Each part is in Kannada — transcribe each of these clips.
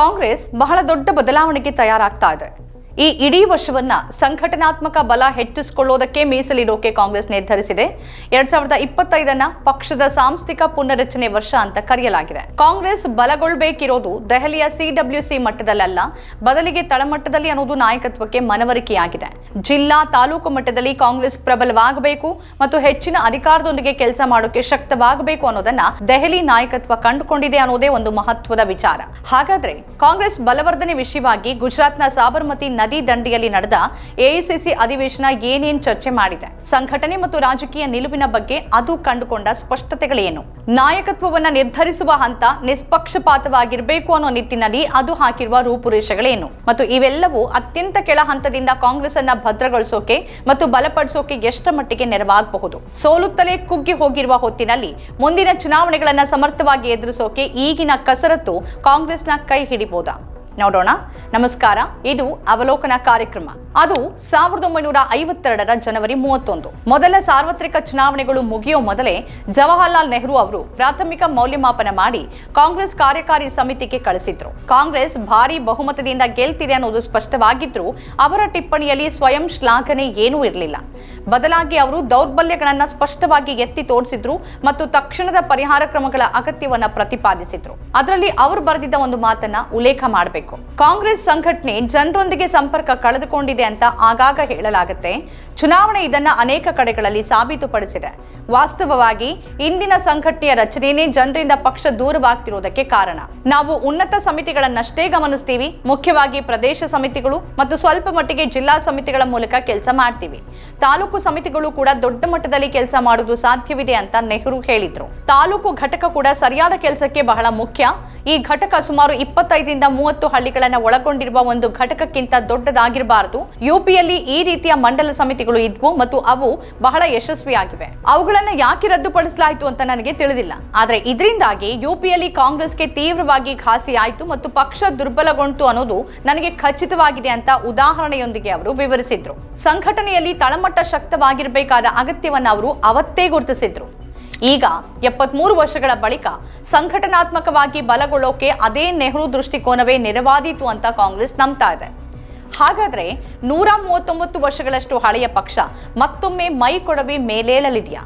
ಕಾಂಗ್ರೆಸ್ ಬಹಳ ದೊಡ್ಡ ಬದಲಾವಣೆಗೆ ತಯಾರಾಗ್ತಾ ಇದೆ. ಈ ಇಡೀ ವರ್ಷವನ್ನ ಸಂಘಟನಾತ್ಮಕ ಬಲ ಹೆಚ್ಚಿಸಿಕೊಳ್ಳೋದಕ್ಕೆ ಮೀಸಲಿಡೋಕೆ ಕಾಂಗ್ರೆಸ್ ನಿರ್ಧರಿಸಿದೆ. ಎರಡ್ ಸಾವಿರದ ಇಪ್ಪತ್ತೈದನ್ನ ಪಕ್ಷದ ಸಾಂಸ್ಥಿಕ ಪುನರಚನೆ ವರ್ಷ ಅಂತ ಕರೆಯಲಾಗಿದೆ. ಕಾಂಗ್ರೆಸ್ ಬಲಗೊಳ್ಳಬೇಕಿರೋದು ದೆಹಲಿಯ ಸಿಡಬ್ಲ್ಯೂಸಿ ಮಟ್ಟದಲ್ಲ ಬದಲಿಗೆ ತಳಮಟ್ಟದಲ್ಲಿ ಅನ್ನೋದು ನಾಯಕತ್ವಕ್ಕೆ ಮನವರಿಕೆಯಾಗಿದೆ. ಜಿಲ್ಲಾ ತಾಲೂಕು ಮಟ್ಟದಲ್ಲಿ ಕಾಂಗ್ರೆಸ್ ಪ್ರಬಲವಾಗಬೇಕು ಮತ್ತು ಹೆಚ್ಚಿನ ಅಧಿಕಾರದೊಂದಿಗೆ ಕೆಲಸ ಮಾಡೋಕೆ ಶಕ್ತವಾಗಬೇಕು ಅನ್ನೋದನ್ನ ದೆಹಲಿ ನಾಯಕತ್ವ ಕಂಡುಕೊಂಡಿದೆ ಅನ್ನೋದೇ ಒಂದು ಮಹತ್ವದ ವಿಚಾರ. ಹಾಗಾದ್ರೆ ಕಾಂಗ್ರೆಸ್ ಬಲವರ್ಧನೆ ವಿಷಯವಾಗಿ ಗುಜರಾತ್ನ ಸಾಬರ್ಮತಿ ದಂಡೆಯಲ್ಲಿ ನಡೆದ ಎಐಸಿಸಿ ಅಧಿವೇಶನ ಏನೇನ್ ಚರ್ಚೆ ಮಾಡಿದೆ, ಸಂಘಟನೆ ಮತ್ತು ರಾಜಕೀಯ ನಿಲುವಿನ ಬಗ್ಗೆ ಅದು ಕಂಡುಕೊಂಡ ಸ್ಪಷ್ಟತೆಗಳೇನು? ನಾಯಕತ್ವವನ್ನ ನಿರ್ಧರಿಸುವ ಹಂತ ನಿಷ್ಪಕ್ಷಪಾತವಾಗಿರಬೇಕು ಅನ್ನೋ ನಿಟ್ಟಿನಲ್ಲಿ ಅದು ಹಾಕಿರುವ ರೂಪುರೇಷೆಗಳೇನು? ಮತ್ತು ಇವೆಲ್ಲವೂ ಅತ್ಯಂತ ಕೆಳ ಹಂತದಿಂದ ಕಾಂಗ್ರೆಸ್ ಅನ್ನ ಭದ್ರಗೊಳಿಸೋಕೆ ಮತ್ತು ಬಲಪಡಿಸೋಕೆ ಎಷ್ಟರ ಮಟ್ಟಿಗೆ ನೆರವಾಗಬಹುದು? ಸೋಲುತ್ತಲೇ ಕುಗ್ಗಿ ಹೋಗಿರುವ ಹೊತ್ತಿನಲ್ಲಿ ಮುಂದಿನ ಚುನಾವಣೆಗಳನ್ನ ಸಮರ್ಥವಾಗಿ ಎದುರಿಸೋಕೆ ಈಗಿನ ಕಸರತ್ತು ಕಾಂಗ್ರೆಸ್ನ ಕೈ ಹಿಡಿಬಹುದಾ ನೋಡೋಣ. ನಮಸ್ಕಾರ ಇದು ಅವಲೋಕನ ಕಾರ್ಯಕ್ರಮ. ಅದು ಸಾವಿರದ ಒಂಬೈನೂರ ಐವತ್ತೆರಡರ ಜನವರಿ ಮೂವತ್ತೊಂದು. ಮೊದಲ ಸಾರ್ವತ್ರಿಕ ಚುನಾವಣೆಗಳು ಮುಗಿಯೋ ಮೊದಲೇ ಜವಾಹರ್ಲಾಲ್ ನೆಹರು ಅವರು ಪ್ರಾಥಮಿಕ ಮೌಲ್ಯಮಾಪನ ಮಾಡಿ ಕಾಂಗ್ರೆಸ್ ಕಾರ್ಯಕಾರಿ ಸಮಿತಿಗೆ ಕಳಿಸಿದ್ರು. ಕಾಂಗ್ರೆಸ್ ಭಾರಿ ಬಹುಮತದಿಂದ ಗೆಲ್ತಿದೆ ಅನ್ನೋದು ಸ್ಪಷ್ಟವಾಗಿದ್ರು ಅವರ ಟಿಪ್ಪಣಿಯಲ್ಲಿ ಸ್ವಯಂ ಶ್ಲಾಘನೆ ಏನೂ ಇರಲಿಲ್ಲ. ಬದಲಾಗಿ ಅವರು ದೌರ್ಬಲ್ಯಗಳನ್ನ ಸ್ಪಷ್ಟವಾಗಿ ಎತ್ತಿ ತೋರಿಸಿದ್ರು ಮತ್ತು ತಕ್ಷಣದ ಪರಿಹಾರ ಕ್ರಮಗಳ ಅಗತ್ಯವನ್ನ ಪ್ರತಿಪಾದಿಸಿದ್ರು. ಅದರಲ್ಲಿ ಅವರು ಬರೆದಿದ್ದ ಒಂದು ಮಾತನ್ನ ಉಲ್ಲೇಖ ಮಾಡಬೇಕು. ಕಾಂಗ್ರೆಸ್ ಸಂಘಟನೆ ಜನರೊಂದಿಗೆ ಸಂಪರ್ಕ ಕಳೆದುಕೊಂಡಿದೆ ಅಂತ ಆಗಾಗ ಹೇಳಲಾಗುತ್ತೆ. ಚುನಾವಣೆ ಇದನ್ನ ಅನೇಕ ಕಡೆಗಳಲ್ಲಿ ಸಾಬೀತುಪಡಿಸಿದೆ. ವಾಸ್ತವವಾಗಿ ಇಂದಿನ ಸಂಘಟನೆಯ ರಚನೆಯೇ ಜನರಿಂದ ಪಕ್ಷ ದೂರವಾಗ್ತಿರುವುದಕ್ಕೆ ಕಾರಣ. ನಾವು ಉನ್ನತ ಸಮಿತಿಗಳನ್ನಷ್ಟೇ ಗಮನಿಸ್ತೀವಿ. ಮುಖ್ಯವಾಗಿ ಪ್ರದೇಶ ಸಮಿತಿಗಳು ಮತ್ತು ಸ್ವಲ್ಪ ಮಟ್ಟಿಗೆ ಜಿಲ್ಲಾ ಸಮಿತಿಗಳ ಮೂಲಕ ಕೆಲಸ ಮಾಡ್ತೀವಿ. ತಾಲೂಕು ಸಮಿತಿಗಳು ಕೂಡ ದೊಡ್ಡ ಮಟ್ಟದಲ್ಲಿ ಕೆಲಸ ಮಾಡುವುದು ಸಾಧ್ಯವಿದೆ ಅಂತ ನೆಹರು ಹೇಳಿದ್ರು. ತಾಲೂಕು ಘಟಕ ಕೂಡ ಸರಿಯಾದ ಕೆಲಸಕ್ಕೆ ಬಹಳ ಮುಖ್ಯ. ಈ ಘಟಕ ಸುಮಾರು ಇಪ್ಪತ್ತೈದರಿಂದ ಮೂವತ್ತು ಹಳ್ಳಿಗಳನ್ನು ಒಳಗೊಂಡಿರುವ ಒಂದು ಘಟಕಕ್ಕಿಂತ ದೊಡ್ಡದಾಗಿರಬಾರದು. ಯುಪಿಯಲ್ಲಿ ಈ ರೀತಿಯ ಮಂಡಲ ಸಮಿತಿಗಳು ಇದ್ವು ಮತ್ತು ಅವು ಬಹಳ ಯಶಸ್ವಿಯಾಗಿವೆ. ಅವುಗಳನ್ನು ಯಾಕೆ ರದ್ದುಪಡಿಸಲಾಯಿತು ಅಂತ ನನಗೆ ತಿಳಿದಿಲ್ಲ. ಆದರೆ ಇದರಿಂದಾಗಿ ಯುಪಿಯಲ್ಲಿ ಕಾಂಗ್ರೆಸ್ಗೆ ತೀವ್ರವಾಗಿ ಘಾಸಿ ಆಯಿತು ಮತ್ತು ಪಕ್ಷ ದುರ್ಬಲಗೊಂಡಿತು ಅನ್ನೋದು ನನಗೆ ಖಚಿತವಾಗಿದೆ ಅಂತ ಉದಾಹರಣೆಯೊಂದಿಗೆ ಅವರು ವಿವರಿಸಿದ್ರು. ಸಂಘಟನೆಯಲ್ಲಿ ತಳಮಟ್ಟ ಶಕ್ತವಾಗಿರಬೇಕಾದ ಅಗತ್ಯವನ್ನು ಅವರು ಅವತ್ತೇ ಗುರುತಿಸಿದ್ರು. ಈಗ ಎಪ್ಪತ್ಮೂರು ವರ್ಷಗಳ ಬಳಿಕ ಸಂಘಟನಾತ್ಮಕವಾಗಿ ಬಲಗೊಳ್ಳೋಕೆ ಅದೇ ನೆಹರು ದೃಷ್ಟಿಕೋನವೇ ನೆರವಾದೀತು ಅಂತ ಕಾಂಗ್ರೆಸ್ ನಂಬ್ತಾ ಇದೆ. ಹಾಗಾದ್ರೆ ನೂರ ಮೂವತ್ತೊಂಬತ್ತು ವರ್ಷಗಳಷ್ಟು ಹಳೆಯ ಪಕ್ಷ ಮತ್ತೊಮ್ಮೆ ಮೈ ಕೊಡವಿ ಮೇಲೇಳಲಿದೆಯಾ?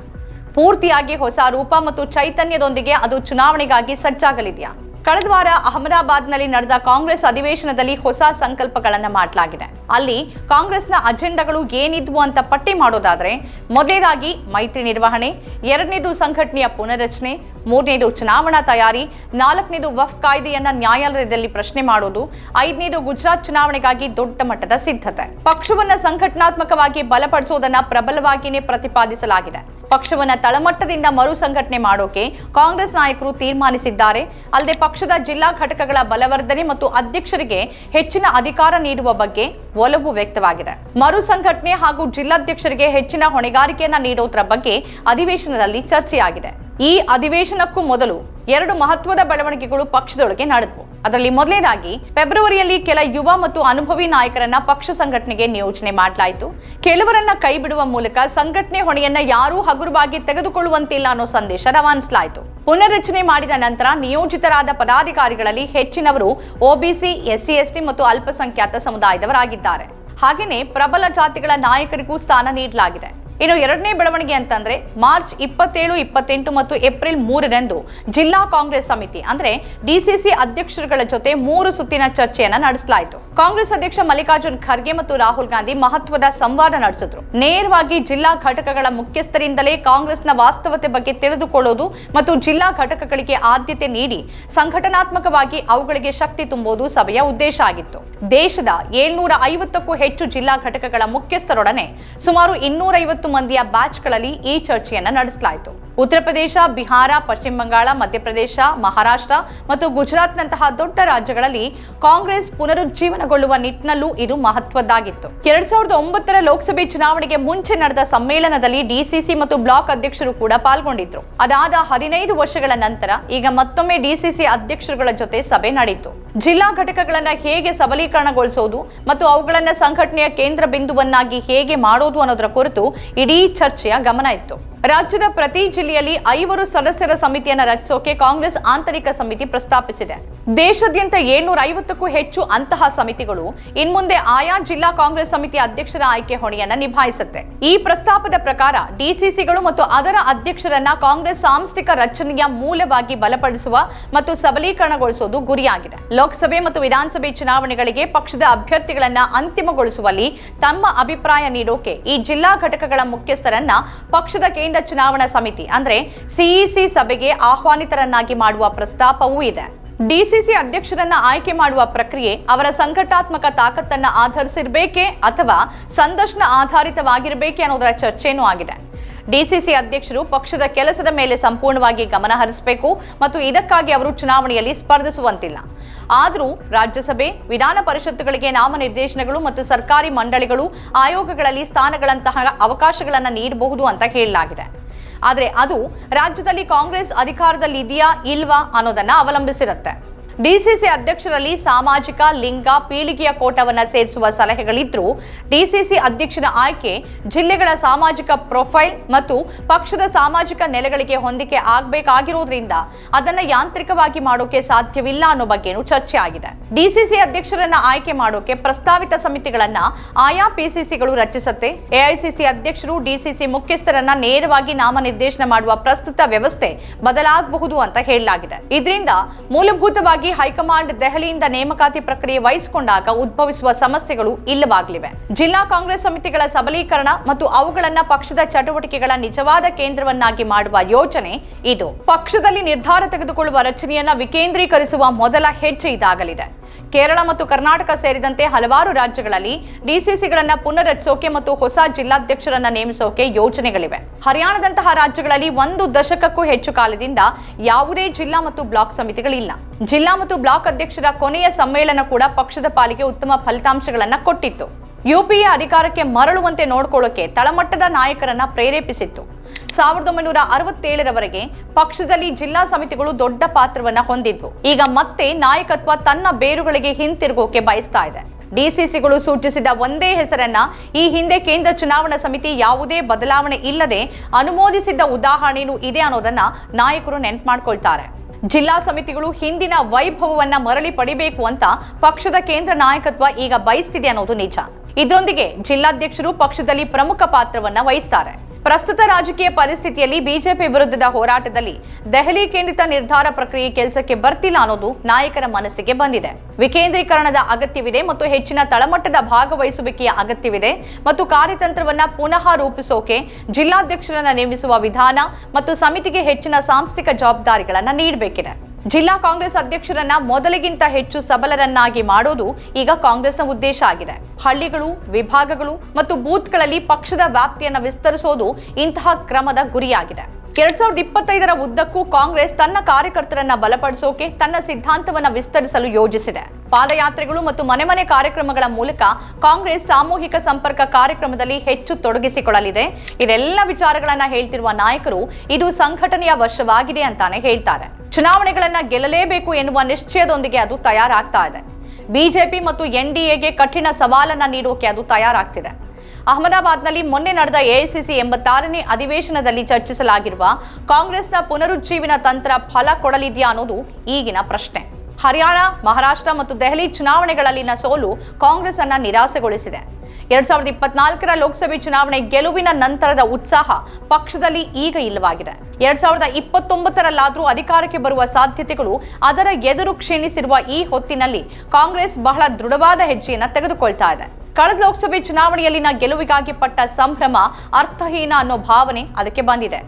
ಪೂರ್ತಿಯಾಗಿ ಹೊಸ ರೂಪ ಮತ್ತು ಚೈತನ್ಯದೊಂದಿಗೆ ಅದು ಚುನಾವಣೆಗಾಗಿ ಸಜ್ಜಾಗಲಿದೆಯಾ? ಕಳೆದ ವಾರ ಅಹಮದಾಬಾದ್ನಲ್ಲಿ ನಡೆದ ಕಾಂಗ್ರೆಸ್ ಅಧಿವೇಶನದಲ್ಲಿ ಹೊಸ ಸಂಕಲ್ಪಗಳನ್ನು ಮಾಡಲಾಗಿದೆ. ಅಲ್ಲಿ ಕಾಂಗ್ರೆಸ್ನ ಅಜೆಂಡಾಗಳು ಏನಿದ್ವು ಅಂತ ಪಟ್ಟಿ ಮಾಡೋದಾದರೆ ಮೊದಲನೇದಾಗಿ ಮೈತ್ರಿ ನಿರ್ವಹಣೆ, ಎರಡನೇದು ಸಂಘಟನೆಯ ಪುನರಚನೆ ಮೂರನೇದು ಚುನಾವಣಾ ತಯಾರಿ, ನಾಲ್ಕನೇದು ವಫ್ ಕಾಯ್ದೆಯನ್ನ ನ್ಯಾಯಾಲಯದಲ್ಲಿ ಪ್ರಶ್ನೆ ಮಾಡೋದು, ಐದನೇದು ಗುಜರಾತ್ ಚುನಾವಣೆಗಾಗಿ ದೊಡ್ಡ ಮಟ್ಟದ ಸಿದ್ಧತೆ. ಪಕ್ಷವನ್ನ ಸಂಘಟನಾತ್ಮಕವಾಗಿ ಬಲಪಡಿಸೋದನ್ನ ಪ್ರಬಲವಾಗಿಯೇ ಪ್ರತಿಪಾದಿಸಲಾಗಿದೆ. ಪಕ್ಷವನ್ನ ತಳಮಟ್ಟದಿಂದ ಮರು ಸಂಘಟನೆ ಮಾಡೋಕೆ ಕಾಂಗ್ರೆಸ್ ನಾಯಕರು ತೀರ್ಮಾನಿಸಿದ್ದಾರೆ. ಅಲ್ಲದೆ ಪಕ್ಷದ ಜಿಲ್ಲಾ ಘಟಕಗಳ ಬಲವರ್ಧನೆ ಮತ್ತು ಅಧ್ಯಕ್ಷರಿಗೆ ಹೆಚ್ಚಿನ ಅಧಿಕಾರ ನೀಡುವ ಬಗ್ಗೆ ಒಲವು ವ್ಯಕ್ತವಾಗಿದೆ. ಮರು ಸಂಘಟನೆ ಹಾಗೂ ಜಿಲ್ಲಾಧ್ಯಕ್ಷರಿಗೆ ಹೆಚ್ಚಿನ ಹೊಣೆಗಾರಿಕೆಯನ್ನ ನೀಡುವುದರ ಬಗ್ಗೆ ಅಧಿವೇಶನದಲ್ಲಿ ಚರ್ಚೆಯಾಗಿದೆ. ಈ ಅಧಿವೇಶನಕ್ಕೂ ಮೊದಲು ಎರಡು ಮಹತ್ವದ ಬೆಳವಣಿಗೆಗಳು ಪಕ್ಷದೊಳಗೆ ನಡೆದವು. ಅದರಲ್ಲಿ ಮೊದಲನೇದಾಗಿ, ಫೆಬ್ರವರಿಯಲ್ಲಿ ಕೆಲ ಯುವ ಮತ್ತು ಅನುಭವಿ ನಾಯಕರನ್ನ ಪಕ್ಷ ಸಂಘಟನೆಗೆ ನಿಯೋಜನೆ ಮಾಡಲಾಯಿತು. ಕೆಲವರನ್ನ ಕೈ ಬಿಡುವ ಮೂಲಕ ಸಂಘಟನೆ ಹೊಣೆಯನ್ನ ಯಾರೂ ಹಗುರವಾಗಿ ತೆಗೆದುಕೊಳ್ಳುವಂತಿಲ್ಲ ಅನ್ನೋ ಸಂದೇಶ ರವಾನಿಸಲಾಯಿತು. ಪುನರ್ರಚನೆ ಮಾಡಿದ ನಂತರ ನಿಯೋಜಿತರಾದ ಪದಾಧಿಕಾರಿಗಳಲ್ಲಿ ಹೆಚ್ಚಿನವರು ಒಬಿಸಿ ಎಸ್ಸಿ ಎಸ್ಟಿ ಮತ್ತು ಅಲ್ಪಸಂಖ್ಯಾತ ಸಮುದಾಯದವರಾಗಿದ್ದಾರೆ. ಹಾಗೆಯೇ ಪ್ರಬಲ ಜಾತಿಗಳ ನಾಯಕರಿಗೂ ಸ್ಥಾನ ನೀಡಲಾಗಿದೆ. ಇನ್ನು ಎರಡನೇ ಬೆಳವಣಿಗೆ ಅಂತಂದ್ರೆ ಮಾರ್ಚ್ ಇಪ್ಪತ್ತೇಳು, ಇಪ್ಪತ್ತೆಂಟು ಮತ್ತು ಏಪ್ರಿಲ್ ಮೂರರಂದು ಜಿಲ್ಲಾ ಕಾಂಗ್ರೆಸ್ ಸಮಿತಿ, ಅಂದ್ರೆ ಡಿಸಿಸಿ ಅಧ್ಯಕ್ಷರುಗಳ ಜೊತೆ ಮೂರು ಸುತ್ತಿನ ಚರ್ಚೆಯನ್ನ ನಡೆಸಲಾಯಿತು. ಕಾಂಗ್ರೆಸ್ ಅಧ್ಯಕ್ಷ ಮಲ್ಲಿಕಾರ್ಜುನ್ ಖರ್ಗೆ ಮತ್ತು ರಾಹುಲ್ ಗಾಂಧಿ ಮಹತ್ವದ ಸಂವಾದ ನಡೆಸಿದ್ರು. ನೇರವಾಗಿ ಜಿಲ್ಲಾ ಘಟಕಗಳ ಮುಖ್ಯಸ್ಥರಿಂದಲೇ ಕಾಂಗ್ರೆಸ್ನ ವಾಸ್ತವತೆ ಬಗ್ಗೆ ತಿಳಿದುಕೊಳ್ಳೋದು ಮತ್ತು ಜಿಲ್ಲಾ ಘಟಕಗಳಿಗೆ ಆದ್ಯತೆ ನೀಡಿ ಸಂಘಟನಾತ್ಮಕವಾಗಿ ಅವುಗಳಿಗೆ ಶಕ್ತಿ ತುಂಬುವುದು ಸಭೆಯ ಉದ್ದೇಶ ಆಗಿತ್ತು. ದೇಶದ ಏಳ್ನೂರ ಐವತ್ತಕ್ಕೂ ಹೆಚ್ಚು ಜಿಲ್ಲಾ ಘಟಕಗಳ ಮುಖ್ಯಸ್ಥರೊಡನೆ ಸುಮಾರು ಇನ್ನೂರೈವತ್ತು ಮಂದಿಯ ಬ್ಯಾಚ್ಗಳಲ್ಲಿ ಈ ಚರ್ಚೆಯನ್ನು ನಡೆಸಲಾಯಿತು. ಉತ್ತರ ಪ್ರದೇಶ, ಬಿಹಾರ, ಪಶ್ಚಿಮ ಬಂಗಾಳ ಮಧ್ಯಪ್ರದೇಶ ಮಹಾರಾಷ್ಟ್ರ ಮತ್ತು ಗುಜರಾತ್ನಂತಹ ದೊಡ್ಡ ರಾಜ್ಯಗಳಲ್ಲಿ ಕಾಂಗ್ರೆಸ್ ಪುನರುಜ್ಜೀವನಗೊಳ್ಳುವ ನಿಟ್ಟಿನಲ್ಲೂ ಇದು ಮಹತ್ವದ್ದಾಗಿತ್ತು. ಎರಡ್ ಸಾವಿರದ ಒಂಬತ್ತರ ಲೋಕಸಭೆ ಚುನಾವಣೆಗೆ ಮುಂಚೆ ನಡೆದ ಸಮ್ಮೇಳನದಲ್ಲಿ ಡಿಸಿಸಿ ಮತ್ತು ಬ್ಲಾಕ್ ಅಧ್ಯಕ್ಷರು ಕೂಡ ಪಾಲ್ಗೊಂಡಿದ್ರು. ಅದಾದ ಹದಿನೈದು ವರ್ಷಗಳ ನಂತರ ಈಗ ಮತ್ತೊಮ್ಮೆ ಡಿಸಿಸಿ ಅಧ್ಯಕ್ಷರುಗಳ ಜೊತೆ ಸಭೆ ನಡೆಯಿತು. ಜಿಲ್ಲಾ ಘಟಕಗಳನ್ನ ಹೇಗೆ ಸಬಲೀಕರಣಗೊಳಿಸೋದು ಮತ್ತು ಅವುಗಳನ್ನ ಸಂಘಟನೆಯ ಕೇಂದ್ರ ಬಿಂದುವನ್ನಾಗಿ ಹೇಗೆ ಮಾಡೋದು ಅನ್ನೋದರ ಕುರಿತು ಇಡೀ ಚರ್ಚೆಯ ಗಮನ ಇತ್ತು. ರಾಜ್ಯದ ಪ್ರತಿ ಜಿಲ್ಲೆ ನವದೆಹಲಿಯಲ್ಲಿ ಐವರು ಸದಸ್ಯರ ಸಮಿತಿಯನ್ನು ರಚಿಸೋಕೆ ಕಾಂಗ್ರೆಸ್ ಆಂತರಿಕ ಸಮಿತಿ ಪ್ರಸ್ತಾಪಿಸಿದೆ. ದೇಶಾದ್ಯಂತ ಏಳ್ನೂರ ಐವತ್ತಕ್ಕೂ ಹೆಚ್ಚು ಅಂತಹ ಸಮಿತಿಗಳು ಇನ್ಮುಂದೆ ಆಯಾ ಜಿಲ್ಲಾ ಕಾಂಗ್ರೆಸ್ ಸಮಿತಿ ಅಧ್ಯಕ್ಷರ ಆಯ್ಕೆ ಹೊಣೆಯನ್ನ ನಿಭಾಯಿಸುತ್ತೆ. ಈ ಪ್ರಸ್ತಾಪದ ಪ್ರಕಾರ ಡಿಸಿಸಿಗಳು ಮತ್ತು ಅದರ ಅಧ್ಯಕ್ಷರನ್ನ ಕಾಂಗ್ರೆಸ್ ಸಾಂಸ್ಥಿಕ ರಚನೆಯ ಮೂಲವಾಗಿ ಬಲಪಡಿಸುವ ಮತ್ತು ಸಬಲೀಕರಣಗೊಳಿಸುವುದು ಗುರಿಯಾಗಿದೆ. ಲೋಕಸಭೆ ಮತ್ತು ವಿಧಾನಸಭೆ ಚುನಾವಣೆಗಳಿಗೆ ಪಕ್ಷದ ಅಭ್ಯರ್ಥಿಗಳನ್ನ ಅಂತಿಮಗೊಳಿಸುವಲ್ಲಿ ತಮ್ಮ ಅಭಿಪ್ರಾಯ ನೀಡೋಕೆ ಈ ಜಿಲ್ಲಾ ಘಟಕಗಳ ಮುಖ್ಯಸ್ಥರನ್ನ ಪಕ್ಷದ ಕೇಂದ್ರ ಚುನಾವಣಾ ಸಮಿತಿ ಅಂದ್ರೆ ಸಿಇಸಿ ಸಭೆಗೆ ಆಹ್ವಾನಿತರನ್ನಾಗಿ ಮಾಡುವ ಪ್ರಸ್ತಾಪವೂ ಇದೆ. ಡಿಸಿಸಿ ಅಧ್ಯಕ್ಷರನ್ನ ಆಯ್ಕೆ ಮಾಡುವ ಪ್ರಕ್ರಿಯೆ ಅವರ ಸಂಘಟಾತ್ಮಕ ತಾಕತ್ತನ್ನ ಆಧರಿಸಿರ್ಬೇಕೇ ಅಥವಾ ಸಂದರ್ಶನ ಆಧಾರಿತವಾಗಿರಬೇಕೆ ಅನ್ನೋದರ ಚರ್ಚೆನೂ ಆಗಿದೆ. ಡಿಸಿಸಿ ಅಧ್ಯಕ್ಷರು ಪಕ್ಷದ ಕೆಲಸದ ಮೇಲೆ ಸಂಪೂರ್ಣವಾಗಿ ಗಮನ ಹರಿಸಬೇಕು ಮತ್ತು ಇದಕ್ಕಾಗಿ ಅವರು ಚುನಾವಣೆಯಲ್ಲಿ ಸ್ಪರ್ಧಿಸುವಂತಿಲ್ಲ. ಆದರೂ ರಾಜ್ಯಸಭೆ, ವಿಧಾನ ಪರಿಷತ್ತುಗಳಿಗೆ ನಾಮನಿರ್ದೇಶನಗಳು ಮತ್ತು ಸರ್ಕಾರಿ ಮಂಡಳಿಗಳು ಆಯೋಗಗಳಲ್ಲಿ ಸ್ಥಾನಗಳಂತಹ ಅವಕಾಶಗಳನ್ನು ನೀಡಬಹುದು ಅಂತ ಹೇಳಲಾಗಿದೆ. ಆದರೆ ಅದು ರಾಜ್ಯದಲ್ಲಿ ಕಾಂಗ್ರೆಸ್ ಅಧಿಕಾರದಲ್ಲಿ ಇದೆಯಾ ಇಲ್ವಾ ಅನ್ನೋದನ್ನ ಅವಲಂಬಿಸಿರುತ್ತೆ. ಡಿಸಿಸಿ ಅಧ್ಯಕ್ಷರಲ್ಲಿ ಸಾಮಾಜಿಕ, ಲಿಂಗ, ಪೀಳಿಗೆಯ ಕೋಟವನ್ನು ಸೇರಿಸುವ ಸಲಹೆಗಳಿದ್ರೂ. ಡಿಸಿಸಿ ಅಧ್ಯಕ್ಷರ ಆಯ್ಕೆ ಜಿಲ್ಲೆಗಳ ಸಾಮಾಜಿಕ ಪ್ರೊಫೈಲ್ ಮತ್ತು ಪಕ್ಷದ ಸಾಮಾಜಿಕ ನೆಲೆಗಳಿಗೆ ಹೊಂದಿಕೆ ಆಗಬೇಕಾಗಿರುವುದರಿಂದ ಅದನ್ನು ಯಾಂತ್ರಿಕವಾಗಿ ಮಾಡೋಕೆ ಸಾಧ್ಯವಿಲ್ಲ ಅನ್ನೋ ಬಗ್ಗೆನೂ ಚರ್ಚೆ ಆಗಿದೆ. ಡಿಸಿಸಿ ಅಧ್ಯಕ್ಷರನ್ನ ಆಯ್ಕೆ ಮಾಡೋಕೆ ಪ್ರಸ್ತಾವಿತ ಸಮಿತಿಗಳನ್ನ ಆಯಾ ಪಿಸಿಸಿಗಳು ರಚಿಸುತ್ತೆ. ಎಐಸಿಸಿ ಅಧ್ಯಕ್ಷರು ಡಿಸಿಸಿ ಮುಖ್ಯಸ್ಥರನ್ನ ನೇರವಾಗಿ ನಾಮನಿರ್ದೇಶನ ಮಾಡುವ ಪ್ರಸ್ತುತ ವ್ಯವಸ್ಥೆ ಬದಲಾಗಬಹುದು ಅಂತ ಹೇಳಲಾಗಿದೆ. ಇದರಿಂದ ಮೂಲಭೂತವಾಗಿ ಹೈಕಮಾಂಡ್ ದೆಹಲಿಯಿಂದ ನೇಮಕಾತಿ ಪ್ರಕ್ರಿಯೆ ವಹಿಸಿಕೊಂಡಾಗ ಉದ್ಭವಿಸುವ ಸಮಸ್ಯೆಗಳು ಇಲ್ಲವಾಗಲಿವೆ. ಜಿಲ್ಲಾ ಕಾಂಗ್ರೆಸ್ ಸಮಿತಿಗಳ ಸಬಲೀಕರಣ ಮತ್ತು ಅವುಗಳನ್ನ ಪಕ್ಷದ ಚಟುವಟಿಕೆಗಳ ನಿಜವಾದ ಕೇಂದ್ರವನ್ನಾಗಿ ಮಾಡುವ ಯೋಜನೆ ಇದು. ಪಕ್ಷದಲ್ಲಿ ನಿರ್ಧಾರ ತೆಗೆದುಕೊಳ್ಳುವ ರಚನೆಯನ್ನ ವಿಕೇಂದ್ರೀಕರಿಸುವ ಮೊದಲ ಹೆಜ್ಜೆ ಇದಾಗಲಿದೆ. ಕೇರಳ ಮತ್ತು ಕರ್ನಾಟಕ ಸೇರಿದಂತೆ ಹಲವಾರು ರಾಜ್ಯಗಳಲ್ಲಿ ಡಿಸಿಸಿಗಳನ್ನ ಪುನರ್ರಚಿಸೋಕೆ ಮತ್ತು ಹೊಸ ಜಿಲ್ಲಾಧ್ಯಕ್ಷರನ್ನ ನೇಮಿಸೋಕೆ ಯೋಜನೆಗಳಿವೆ. ಹರಿಯಾಣದಂತಹ ರಾಜ್ಯಗಳಲ್ಲಿ ಒಂದು ದಶಕಕ್ಕೂ ಹೆಚ್ಚು ಕಾಲದಿಂದ ಯಾವುದೇ ಜಿಲ್ಲಾ ಮತ್ತು ಬ್ಲಾಕ್ ಸಮಿತಿಗಳಿಲ್ಲ. ಜಿಲ್ಲಾ ಮತ್ತು ಬ್ಲಾಕ್ ಅಧ್ಯಕ್ಷರ ಕೊನೆಯ ಸಮ್ಮೇಳನ ಕೂಡ ಪಕ್ಷದ ಪಾಲಿಗೆ ಉತ್ತಮ ಫಲಿತಾಂಶಗಳನ್ನ ಕೊಟ್ಟಿತ್ತು. ಯುಪಿಎ ಅಧಿಕಾರಕ್ಕೆ ಮರಳುವಂತೆ ನೋಡಿಕೊಳ್ಳೋಕೆ ತಳಮಟ್ಟದ ನಾಯಕರನ್ನ ಪ್ರೇರೇಪಿಸಿತ್ತು. ಸಾವಿರದ ಒಂಬೈನೂರ ಅರವತ್ತೇಳರವರೆಗೆ ಪಕ್ಷದಲ್ಲಿ ಜಿಲ್ಲಾ ಸಮಿತಿಗಳು ದೊಡ್ಡ ಪಾತ್ರವನ್ನ ಹೊಂದಿದ್ವು. ಈಗ ಮತ್ತೆ ನಾಯಕತ್ವ ತನ್ನ ಬೇರುಗಳಿಗೆ ಹಿಂತಿರುಗೋಕೆ ಬಯಸ್ತಾ ಇದೆ. ಡಿಸಿಸಿಗಳು ಸೂಚಿಸಿದ ಒಂದೇ ಹೆಸರನ್ನ ಈ ಹಿಂದೆ ಕೇಂದ್ರ ಚುನಾವಣಾ ಸಮಿತಿ ಯಾವುದೇ ಬದಲಾವಣೆ ಇಲ್ಲದೆ ಅನುಮೋದಿಸಿದ್ದ ಉದಾಹರಣೆಯೂ ಇದೆ ಅನ್ನೋದನ್ನ ನಾಯಕರು ನೆನ್ಪು ಮಾಡ್ಕೊಳ್ತಾರೆ ಜಿಲ್ಲಾ ಸಮಿತಿಗಳು ಹಿಂದಿನ ವೈಭವವನ್ನ ಮರಳಿ ಪಡಿಬೇಕು ಅಂತ ಪಕ್ಷದ ಕೇಂದ್ರ ನಾಯಕತ್ವ ಈಗ ಬಯಸ್ತಿದೆ ಅನ್ನೋದು ನಿಜ. ಇದರೊಂದಿಗೆ ಜಿಲ್ಲಾಧ್ಯಕ್ಷರು ಪಕ್ಷದಲ್ಲಿ ಪ್ರಮುಖ ಪಾತ್ರವನ್ನ ವಹಿಸ್ತಾರೆ. ಪ್ರಸ್ತುತ ರಾಜಕೀಯ ಪರಿಸ್ಥಿತಿಯಲ್ಲಿ ಬಿಜೆಪಿ ವಿರುದ್ಧದ ಹೋರಾಟದಲ್ಲಿ ದೆಹಲಿ ಕೇಂದ್ರಿತ ನಿರ್ಧಾರ ಪ್ರಕ್ರಿಯೆ ಕೆಲಸಕ್ಕೆ ಬರ್ತಿಲ್ಲ ಅನ್ನೋದು ನಾಯಕರ ಮನಸ್ಸಿಗೆ ಬಂದಿದೆ. ವಿಕೇಂದ್ರೀಕರಣದ ಅಗತ್ಯವಿದೆ ಮತ್ತು ಹೆಚ್ಚಿನ ತಳಮಟ್ಟದ ಭಾಗವಹಿಸುವಿಕೆಯ ಅಗತ್ಯವಿದೆ ಮತ್ತು ಕಾರ್ಯತಂತ್ರವನ್ನ ಪುನಃ ರೂಪಿಸೋಕೆ ಜಿಲ್ಲಾಧ್ಯಕ್ಷರನ್ನ ನೇಮಿಸುವ ವಿಧಾನ ಮತ್ತು ಸಮಿತಿಗೆ ಹೆಚ್ಚಿನ ಸಾಂಸ್ಥಿಕ ಜವಾಬ್ದಾರಿಗಳನ್ನ ನೀಡಬೇಕಿದೆ. ಜಿಲ್ಲಾ ಕಾಂಗ್ರೆಸ್ ಅಧ್ಯಕ್ಷರನ್ನ ಮೊದಲಿಗಿಂತ ಹೆಚ್ಚು ಸಬಲರನ್ನಾಗಿ ಮಾಡೋದು ಈಗ ಕಾಂಗ್ರೆಸ್ನ ಉದ್ದೇಶ ಆಗಿದೆ. ಹಳ್ಳಿಗಳು, ವಿಭಾಗಗಳು ಮತ್ತು ಬೂತ್ಗಳಲ್ಲಿ ಪಕ್ಷದ ವ್ಯಾಪ್ತಿಯನ್ನು ವಿಸ್ತರಿಸೋದು ಇಂತಹ ಕ್ರಮದ ಗುರಿಯಾಗಿದೆ. ಎರಡ್ ಸಾವಿರದ ಇಪ್ಪತ್ತೈದರ ಉದ್ದಕ್ಕೂ ಕಾಂಗ್ರೆಸ್ ತನ್ನ ಕಾರ್ಯಕರ್ತರನ್ನ ಬಲಪಡಿಸೋಕೆ ತನ್ನ ಸಿದ್ಧಾಂತವನ್ನ ವಿಸ್ತರಿಸಲು ಯೋಜಿಸಿದೆ. ಪಾದಯಾತ್ರೆಗಳು ಮತ್ತು ಮನೆ ಮನೆ ಕಾರ್ಯಕ್ರಮಗಳ ಮೂಲಕ ಕಾಂಗ್ರೆಸ್ ಸಾಮೂಹಿಕ ಸಂಪರ್ಕ ಕಾರ್ಯಕ್ರಮದಲ್ಲಿ ಹೆಚ್ಚು ತೊಡಗಿಸಿಕೊಳ್ಳಲಿದೆ. ಇದೆಲ್ಲ ವಿಚಾರಗಳನ್ನ ಹೇಳ್ತಿರುವ ನಾಯಕರು, ಇದು ಸಂಘಟನೆಯ ವರ್ಷವಾಗಿದೆ ಅಂತಾನೆ ಹೇಳ್ತಾರೆ. ಚುನಾವಣೆಗಳನ್ನ ಗೆಲ್ಲಲೇಬೇಕು ಎನ್ನುವ ನಿಶ್ಚಯದೊಂದಿಗೆ ಅದು ತಯಾರಾಗ್ತಾ ಇದೆ. ಬಿಜೆಪಿ ಮತ್ತು ಎನ್ಡಿಎಗೆ ಕಠಿಣ ಸವಾಲನ್ನ ನೀಡೋಕೆ ಅದು ತಯಾರಾಗ್ತಿದೆ. ಅಹಮದಾಬಾದ್ನಲ್ಲಿ ಮೊನ್ನೆ ನಡೆದ ಎಐಸಿಸಿ ಎಂಬತ್ತಾರನೇ ಅಧಿವೇಶನದಲ್ಲಿ ಚರ್ಚಿಸಲಾಗಿರುವ ಕಾಂಗ್ರೆಸ್ನ ಪುನರುಜ್ಜೀವನ ತಂತ್ರ ಫಲ ಕೊಡಲಿದೆಯಾ ಅನ್ನೋದು ಈಗಿನ ಪ್ರಶ್ನೆ. ಹರಿಯಾಣ, ಮಹಾರಾಷ್ಟ್ರ ಮತ್ತು ದೆಹಲಿ ಚುನಾವಣೆಗಳಲ್ಲಿನ ಸೋಲು ಕಾಂಗ್ರೆಸ್ ಅನ್ನ ನಿರಾಸೆಗೊಳಿಸಿದೆ. ಎರಡ್ ಸಾವಿರದ ಇಪ್ಪತ್ನಾಲ್ಕರ ಲೋಕಸಭೆ ಚುನಾವಣೆ ಗೆಲುವಿನ ನಂತರದ ಉತ್ಸಾಹ ಪಕ್ಷದಲ್ಲಿ ಈಗ ಇಲ್ಲವಾಗಿದೆ. ಎರಡ್ ಸಾವಿರದ ಇಪ್ಪತ್ತೊಂಬತ್ತರಲ್ಲಾದರೂ ಅಧಿಕಾರಕ್ಕೆ ಬರುವ ಸಾಧ್ಯತೆಗಳು ಅದರ ಎದುರು ಕ್ಷೀಣಿಸಿರುವ ಈ ಹೊತ್ತಿನಲ್ಲಿ ಕಾಂಗ್ರೆಸ್ ಬಹಳ ದೃಢವಾದ ಹೆಜ್ಜೆಯನ್ನು ತೆಗೆದುಕೊಳ್ತಾ ಇದೆ. ಕಳೆದ ಲೋಕಸಭೆ ಚುನಾವಣೆಯಲ್ಲಿನ ಗೆಲುವಿಗಾಗಿ ಪಟ್ಟ ಸಂಭ್ರಮ ಅರ್ಥಹೀನ ಅನ್ನೋ ಭಾವನೆ ಅದಕ್ಕೆ ಬಂದಿದೆ.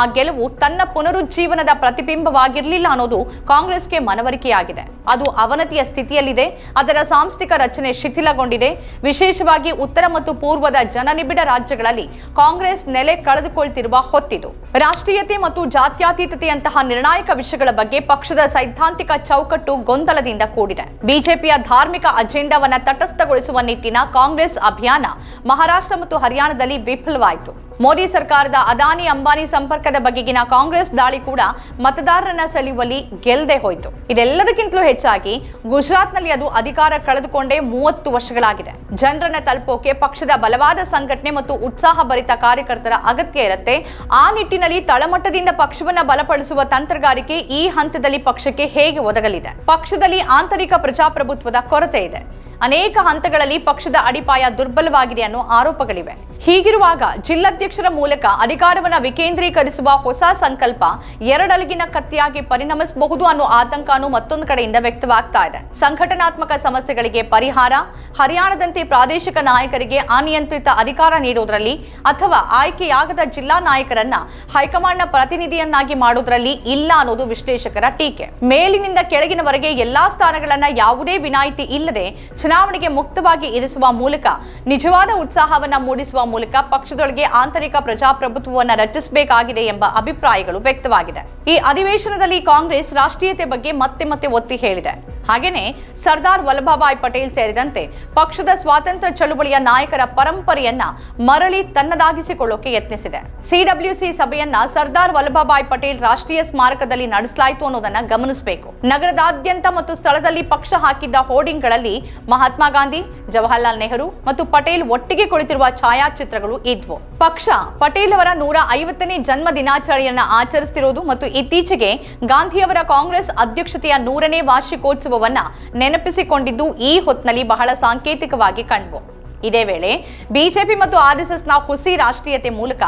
ಆ ಗೆಲುವು ತನ್ನ ಪುನರುಜ್ಜೀವನದ ಪ್ರತಿಬಿಂಬವಾಗಿರಲಿಲ್ಲ ಅನ್ನೋದು ಕಾಂಗ್ರೆಸ್ಗೆ ಮನವರಿಕೆಯಾಗಿದೆ. ಅದು ಅವನತಿಯ ಸ್ಥಿತಿಯಲ್ಲಿದೆ. ಅದರ ಸಾಂಸ್ಥಿಕ ರಚನೆ ಶಿಥಿಲಗೊಂಡಿದೆ. ವಿಶೇಷವಾಗಿ ಉತ್ತರ ಮತ್ತು ಪೂರ್ವದ ಜನನಿಬಿಡ ರಾಜ್ಯಗಳಲ್ಲಿ ಕಾಂಗ್ರೆಸ್ ನೆಲೆ ಕಳೆದುಕೊಳ್ತಿರುವ ಹೊತ್ತಿದು. ರಾಷ್ಟ್ರೀಯತೆ ಮತ್ತು ಜಾತ್ಯತೀತತೆಯಂತಹ ನಿರ್ಣಾಯಕ ವಿಷಯಗಳ ಬಗ್ಗೆ ಪಕ್ಷದ ಸೈದ್ಧಾಂತಿಕ ಚೌಕಟ್ಟು ಗೊಂದಲದಿಂದ ಕೂಡಿದೆ. ಬಿಜೆಪಿಯ ಧಾರ್ಮಿಕ ಅಜೆಂಡಾವನ್ನ ತಟಸ್ಥಗೊಳಿಸುವ ನಿಟ್ಟಿನ ಕಾಂಗ್ರೆಸ್ ಅಭಿಯಾನ ಮಹಾರಾಷ್ಟ್ರ ಮತ್ತು ಹರಿಯಾಣದಲ್ಲಿ ವಿಫಲವಾಯಿತು. ಮೋದಿ ಸರ್ಕಾರದ ಅದಾನಿ ಅಂಬಾನಿ ಸಂಪರ್ಕದ ಬಗೆಗಿನ ಕಾಂಗ್ರೆಸ್ ದಾಳಿ ಕೂಡ ಮತದಾರರನ್ನ ಸೆಳೆಯುವಲ್ಲಿ ಗೆಲ್ಲದೆ ಹೋಯಿತು. ಇದೆಲ್ಲದಕ್ಕಿಂತಲೂ ಹೆಚ್ಚಾಗಿ ಗುಜರಾತ್ನಲ್ಲಿ ಅದು ಅಧಿಕಾರ ಕಳೆದುಕೊಂಡೇ ಮೂವತ್ತು ವರ್ಷಗಳಾಗಿದೆ. ಜನರನ್ನ ತಲುಪೋಕೆ ಪಕ್ಷದ ಬಲವಾದ ಸಂಘಟನೆ ಮತ್ತು ಉತ್ಸಾಹಭರಿತ ಕಾರ್ಯಕರ್ತರ ಅಗತ್ಯ ಇರುತ್ತೆ. ಆ ನಿಟ್ಟಿನಲ್ಲಿ ತಳಮಟ್ಟದಿಂದ ಪಕ್ಷವನ್ನ ಬಲಪಡಿಸುವ ತಂತ್ರಗಾರಿಕೆ ಈ ಹಂತದಲ್ಲಿ ಪಕ್ಷಕ್ಕೆ ಹೇಗೆ ಒದಗಲಿದೆ? ಪಕ್ಷದಲ್ಲಿ ಆಂತರಿಕ ಪ್ರಜಾಪ್ರಭುತ್ವದ ಕೊರತೆ ಇದೆ. ಅನೇಕ ಹಂತಗಳಲ್ಲಿ ಪಕ್ಷದ ಅಡಿಪಾಯ ದುರ್ಬಲವಾಗಿದೆ ಅನ್ನೋ ಆರೋಪಗಳಿವೆ. ಹೀಗಿರುವಾಗ ಜಿಲ್ಲಾಧ್ಯಕ್ಷರ ಮೂಲಕ ಅಧಿಕಾರವನ್ನ ವಿಕೇಂದ್ರೀಕರಿಸುವ ಹೊಸ ಸಂಕಲ್ಪ ಎರಡಲಗಿನ ಕತ್ತಿಯಾಗಿ ಪರಿಣಮಿಸಬಹುದು ಅನ್ನೋ ಆತಂಕನೂ ಮತ್ತೊಂದು ಕಡೆಯಿಂದ ವ್ಯಕ್ತವಾಗ್ತಾ ಇದೆ. ಸಂಘಟನಾತ್ಮಕ ಸಮಸ್ಯೆಗಳಿಗೆ ಪರಿಹಾರ, ಹರಿಯಾಣದಂತೆ ಪ್ರಾದೇಶಿಕ ನಾಯಕರಿಗೆ ಅನಿಯಂತ್ರಿತ ಅಧಿಕಾರ ನೀಡುವುದರಲ್ಲಿ ಅಥವಾ ಆಯ್ಕೆಯಾಗದ ಜಿಲ್ಲಾ ನಾಯಕರನ್ನ ಹೈಕಮಾಂಡ್ನ ಪ್ರತಿನಿಧಿಯನ್ನಾಗಿ ಮಾಡುವುದರಲ್ಲಿ ಇಲ್ಲ ಅನ್ನೋದು ವಿಶ್ಲೇಷಕರ ಟೀಕೆ. ಮೇಲಿನಿಂದ ಕೆಳಗಿನವರೆಗೆ ಎಲ್ಲಾ ಸ್ಥಾನಗಳನ್ನ ಯಾವುದೇ ವಿನಾಯಿತಿ ಇಲ್ಲದೆ ಚುನಾವಣೆಗೆ ಮುಕ್ತವಾಗಿ ಇರಿಸುವ ಮೂಲಕ ನಿಜವಾದ ಉತ್ಸಾಹವನ್ನ ಮೂಡಿಸುವ ಮೂಲಕ ಪಕ್ಷದೊಳಗೆ ಆಂತರಿಕ ಪ್ರಜಾಪ್ರಭುತ್ವವನ್ನ ರಚಿಸಬೇಕಾಗಿದೆ ಎಂಬ ಅಭಿಪ್ರಾಯಗಳು ವ್ಯಕ್ತವಾಗಿದೆ. ಈ ಅಧಿವೇಶನದಲ್ಲಿ ಕಾಂಗ್ರೆಸ್ ರಾಷ್ಟ್ರೀಯತೆ ಬಗ್ಗೆ ಮತ್ತೆ ಮತ್ತೆ ಒತ್ತಿ ಹೇಳಿದೆ. ಹಾಗೇನೆ ಸರ್ದಾರ್ ವಲ್ಲಭಭಾಯ್ ಪಟೇಲ್ ಸೇರಿದಂತೆ ಪಕ್ಷದ ಸ್ವಾತಂತ್ರ್ಯ ಚಳುವಳಿಯ ನಾಯಕರ ಪರಂಪರೆಯನ್ನ ಮರಳಿ ತನ್ನದಾಗಿಸಿಕೊಳ್ಳೋಕೆ ಯತ್ನಿಸಿದೆ. ಸಿಡಬ್ಲ್ಯೂಸಿ ಸಭೆಯನ್ನ ಸರ್ದಾರ್ ವಲ್ಲಭಭಾಯ್ ಪಟೇಲ್ ರಾಷ್ಟ್ರೀಯ ಸ್ಮಾರಕದಲ್ಲಿ ನಡೆಸಲಾಯಿತು ಅನ್ನೋದನ್ನ ಗಮನಿಸಬೇಕು. ನಗರದಾದ್ಯಂತ ಮತ್ತು ಸ್ಥಳದಲ್ಲಿ ಪಕ್ಷ ಹಾಕಿದ್ದ ಹೋರ್ಡಿಂಗ್ಗಳಲ್ಲಿ ಮಹಾತ್ಮ ಗಾಂಧಿ, ಜವಾಹರ್ಲಾಲ್ ನೆಹರು ಮತ್ತು ಪಟೇಲ್ ಒಟ್ಟಿಗೆ ಕುಳಿತಿರುವ ಛಾಯಾಚಿತ್ರಗಳು ಇದ್ವು. ಪಕ್ಷ ಪಟೇಲ್ ಅವರ ನೂರ ಐವತ್ತನೇ ಜನ್ಮ ದಿನಾಚರಣೆಯನ್ನ ಆಚರಿಸುತ್ತಿರುವುದು ಮತ್ತು ಇತ್ತೀಚೆಗೆ ಗಾಂಧಿಯವರ ಕಾಂಗ್ರೆಸ್ ಅಧ್ಯಕ್ಷತೆಯ ನೂರನೇ ವಾರ್ಷಿಕೋತ್ಸವವನ್ನ ನೆನಪಿಸಿಕೊಂಡಿದ್ದು ಈ ಹೊತ್ತಿನಲ್ಲಿ ಬಹಳ ಸಾಂಕೇತಿಕವಾಗಿ ಕಂಡ್ವು. ಇದೇ ವೇಳೆ ಬಿಜೆಪಿ ಮತ್ತು ಆರ್ಎಸ್ಎಸ್ನ ಹುಸಿ ರಾಷ್ಟ್ರೀಯತೆ ಮೂಲಕ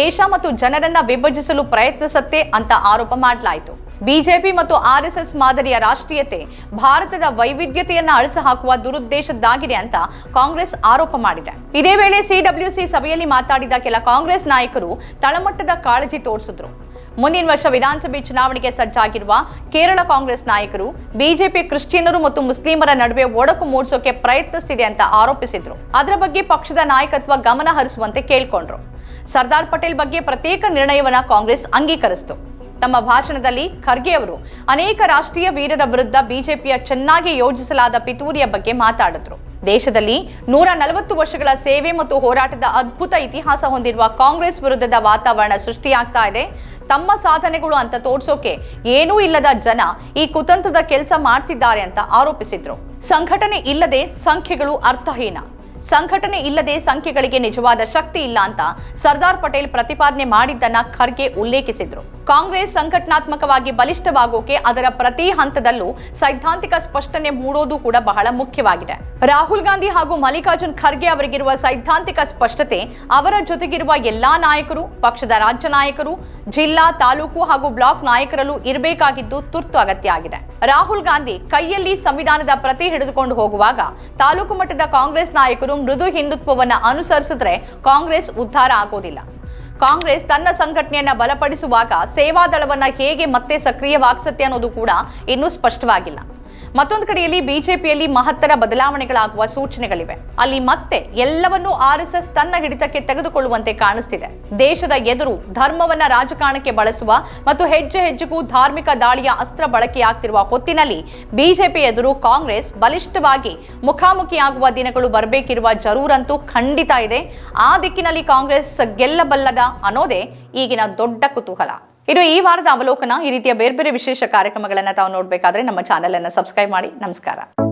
ದೇಶ ಮತ್ತು ಜನರನ್ನ ವಿಭಜಿಸಲು ಪ್ರಯತ್ನಿಸತ್ತೆ ಅಂತ ಆರೋಪ ಮಾಡಲಾಯಿತು. ಬಿಜೆಪಿ ಮತ್ತು ಆರ್ಎಸ್ಎಸ್ ಮಾದರಿಯ ರಾಷ್ಟ್ರೀಯತೆ ಭಾರತದ ವೈವಿಧ್ಯತೆಯನ್ನ ಅಳಿಸಿ ಹಾಕುವ ದುರುದ್ದೇಶದ್ದಾಗಿದೆ ಅಂತ ಕಾಂಗ್ರೆಸ್ ಆರೋಪ ಮಾಡಿದೆ. ಇದೇ ವೇಳೆ ಸಿಡಬ್ಲ್ಯೂಸಿ ಸಭೆಯಲ್ಲಿ ಮಾತಾಡಿದ ಕೆಲ ಕಾಂಗ್ರೆಸ್ ನಾಯಕರು ತಳಮಟ್ಟದ ಕಾಳಜಿ ತೋರಿಸಿದ್ರು. ಮುಂದಿನ ವರ್ಷ ವಿಧಾನಸಭೆ ಚುನಾವಣೆಗೆ ಸಜ್ಜಾಗಿರುವ ಕೇರಳ ಕಾಂಗ್ರೆಸ್ ನಾಯಕರು, ಬಿಜೆಪಿ ಕ್ರಿಶ್ಚಿಯನ್ನರು ಮತ್ತು ಮುಸ್ಲಿಮರ ನಡುವೆ ಒಡಕು ಮೂಡಿಸೋಕೆ ಪ್ರಯತ್ನಿಸುತ್ತಿದೆ ಅಂತ ಆರೋಪಿಸಿದ್ರು. ಅದರ ಬಗ್ಗೆ ಪಕ್ಷದ ನಾಯಕತ್ವ ಗಮನ ಹರಿಸುವಂತೆ ಕೇಳಿಕೊಂಡ್ರು. ಸರ್ದಾರ್ ಪಟೇಲ್ ಬಗ್ಗೆ ಪ್ರತ್ಯೇಕ ನಿರ್ಣಯವನ್ನ ಕಾಂಗ್ರೆಸ್ ಅಂಗೀಕರಿಸಿತು. ತಮ್ಮ ಭಾಷಣದಲ್ಲಿ ಖರ್ಗೆ ಅವರು ಅನೇಕ ರಾಷ್ಟ್ರೀಯ ವೀರರ ವಿರುದ್ಧ ಬಿಜೆಪಿಯ ಚೆನ್ನಾಗಿ ಯೋಜಿಸಲಾದ ಪಿತೂರಿಯ ಬಗ್ಗೆ ಮಾತಾಡಿದ್ರು. ದೇಶದಲ್ಲಿ ನೂರ ನಲವತ್ತು ವರ್ಷಗಳ ಸೇವೆ ಮತ್ತು ಹೋರಾಟದ ಅದ್ಭುತ ಇತಿಹಾಸ ಹೊಂದಿರುವ ಕಾಂಗ್ರೆಸ್ ವಿರುದ್ಧದ ವಾತಾವರಣ ಸೃಷ್ಟಿಯಾಗ್ತಾ ಇದೆ. ತಮ್ಮ ಸಾಧನೆಗಳು ಅಂತ ತೋರ್ಸೋಕೆ ಏನೂ ಇಲ್ಲದ ಜನ ಈ ಕುತಂತ್ರದ ಕೆಲಸ ಮಾಡ್ತಿದ್ದಾರೆ ಅಂತ ಆರೋಪಿಸಿದ್ರು. ಸಂಘಟನೆ ಇಲ್ಲದೆ ಸಂಖ್ಯೆಗಳು ಅರ್ಥಹೀನ. ಸಂಘಟನೆ ಇಲ್ಲದೆ ಸಂಖ್ಯೆಗಳಿಗೆ ನಿಜವಾದ ಶಕ್ತಿ ಇಲ್ಲ ಅಂತ ಸರ್ದಾರ್ ಪಟೇಲ್ ಪ್ರತಿಪಾದನೆ ಮಾಡಿದ್ದನ್ನ ಖರ್ಗೆ ಉಲ್ಲೇಖಿಸಿದ್ರು. ಕಾಂಗ್ರೆಸ್ ಸಂಘಟನಾತ್ಮಕವಾಗಿ ಬಲಿಷ್ಠವಾಗೋಕೆ ಅದರ ಪ್ರತಿ ಹಂತದಲ್ಲೂ ಸೈದ್ಧಾಂತಿಕ ಸ್ಪಷ್ಟನೆ ಮೂಡೋದು ಕೂಡ ಬಹಳ ಮುಖ್ಯವಾಗಿದೆ. ರಾಹುಲ್ ಗಾಂಧಿ ಹಾಗೂ ಮಲ್ಲಿಕಾರ್ಜುನ್ ಖರ್ಗೆ ಅವರಿಗಿರುವ ಸೈದ್ಧಾಂತಿಕ ಸ್ಪಷ್ಟತೆ, ಅವರ ಜೊತೆಗಿರುವ ಎಲ್ಲಾ ನಾಯಕರು, ಪಕ್ಷದ ರಾಜ್ಯ ನಾಯಕರು, ಜಿಲ್ಲಾ, ತಾಲೂಕು ಹಾಗೂ ಬ್ಲಾಕ್ ನಾಯಕರಲ್ಲೂ ಇರಬೇಕಾಗಿದ್ದು ತುರ್ತು ಅಗತ್ಯ ಆಗಿದೆ. ರಾಹುಲ್ ಗಾಂಧಿ ಕೈಯಲ್ಲಿ ಸಂವಿಧಾನದ ಪ್ರತಿ ಹಿಡಿದುಕೊಂಡು ಹೋಗುವಾಗ ತಾಲೂಕು ಮಟ್ಟದ ಕಾಂಗ್ರೆಸ್ ನಾಯಕರು ಮೃದು ಹಿಂದುತ್ವವನ್ನು ಅನುಸರಿಸಿದ್ರೆ ಕಾಂಗ್ರೆಸ್ ಉದ್ಧಾರ ಆಗೋದಿಲ್ಲ. ಕಾಂಗ್ರೆಸ್ ತನ್ನ ಸಂಘಟನೆಯನ್ನ ಬಲಪಡಿಸುವಾಗ ಸೇವಾದಳವನ್ನ ಹೇಗೆ ಮತ್ತೆ ಸಕ್ರಿಯವಾಗಿಸುತ್ತೆ ಅನ್ನೋದು ಕೂಡ ಇನ್ನೂ ಸ್ಪಷ್ಟವಾಗಿಲ್ಲ. ಮತ್ತೊಂದು ಕಡೆಯಲ್ಲಿ ಬಿಜೆಪಿಯಲ್ಲಿ ಮಹತ್ತರ ಬದಲಾವಣೆಗಳಾಗುವ ಸೂಚನೆಗಳಿವೆ. ಅಲ್ಲಿ ಮತ್ತೆ ಎಲ್ಲವನ್ನೂ ಆರ್ಎಸ್ಎಸ್ ತನ್ನ ಹಿಡಿತಕ್ಕೆ ತೆಗೆದುಕೊಳ್ಳುವಂತೆ ಕಾಣಿಸ್ತಿದೆ. ದೇಶದ ಎದುರು ಧರ್ಮವನ್ನ ರಾಜಕಾರಣಕ್ಕೆ ಬಳಸುವ ಮತ್ತು ಹೆಜ್ಜೆ ಹೆಜ್ಜೆಗೂ ಧಾರ್ಮಿಕ ದಾಳಿಯ ಅಸ್ತ್ರ ಬಳಕೆಯಾಗ್ತಿರುವ ಹೊತ್ತಿನಲ್ಲಿ ಬಿಜೆಪಿ ಎದುರು ಕಾಂಗ್ರೆಸ್ ಬಲಿಷ್ಠವಾಗಿ ಮುಖಾಮುಖಿಯಾಗುವ ದಿನಗಳು ಬರಬೇಕಿರುವ ಜರೂರಂತೂ ಖಂಡಿತ ಇದೆ. ಆ ದಿಕ್ಕಿನಲ್ಲಿ ಕಾಂಗ್ರೆಸ್ ಗೆಲ್ಲಬಲ್ಲದ ಅನ್ನೋದೇ ಈಗಿನ ದೊಡ್ಡ ಕುತೂಹಲ. ಇದು ಈ ವಾರದ ಅವಲೋಕನ ಈ ರೀತಿಯ ಬೇರೆ ಬೇರೆ ವಿಶೇಷ ಕಾರ್ಯಕ್ರಮಗಳನ್ನು ತಾವು ನೋಡಬೇಕಾದ್ರೆ ನಮ್ಮ ಚಾನೆಲ್ ಅನ್ನು ಸಬ್ಸ್ಕ್ರೈಬ್ ಮಾಡಿ. ನಮಸ್ಕಾರ.